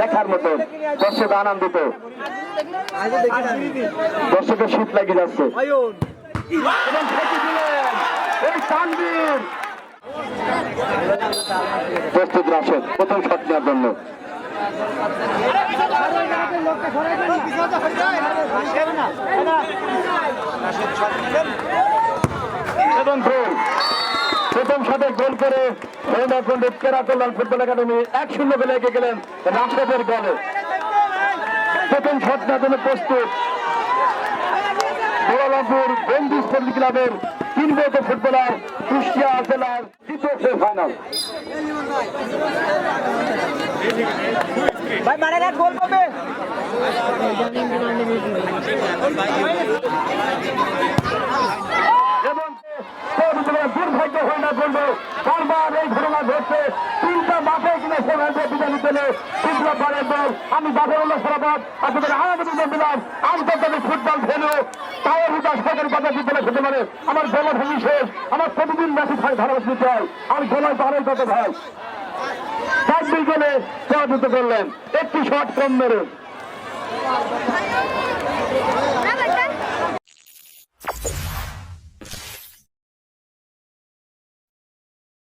দেখার মতো দর্শক আনন্দিত দর্শকের শীত লাগিয়ে যাচ্ছে প্রস্তুত রাশেদ প্রথম শট নেওয়ার জন্য এবং গোল প্রথম শটে গোল করে পণ্ডিত কেরা কল্যাণ ফুটবল একাডেমি এক শূন্য গোলে এগিয়ে গেলেন রাশেদের দলে। প্রথম নেওয়ার জন্য প্রস্তুত। গোলালপুর বন্ধু স্পোর্টিং ক্লাবের তিন বছর ফুটবলার কুষ্টিয়া জেলার দ্বিতীয় ফাইনাল ভাই মারা গোল পাবে। এবং বারবার এই ঘটনা ঘটছে। তিনটা মাঠে কিনে সে ম্যাচে বিদায় দিলে তিনটা পারের দল আমি জাফরুল্লাহ সরাবাদ। আপনাদের আহমেদ দিলাম আন্তর্জাতিক ফুটবল ভেনু তাও হুদা সরকারি কথা বিদ্যালয় হতে পারে। আমার গলা ভূমি শেষ। আমার প্রতিদিন ম্যাচে থাক নিতে হয় আমার গলায় পাহাড়ের কথা ভাই? চার দুই গোলে পরাজিত করলেন। একটি শট কম মেরে।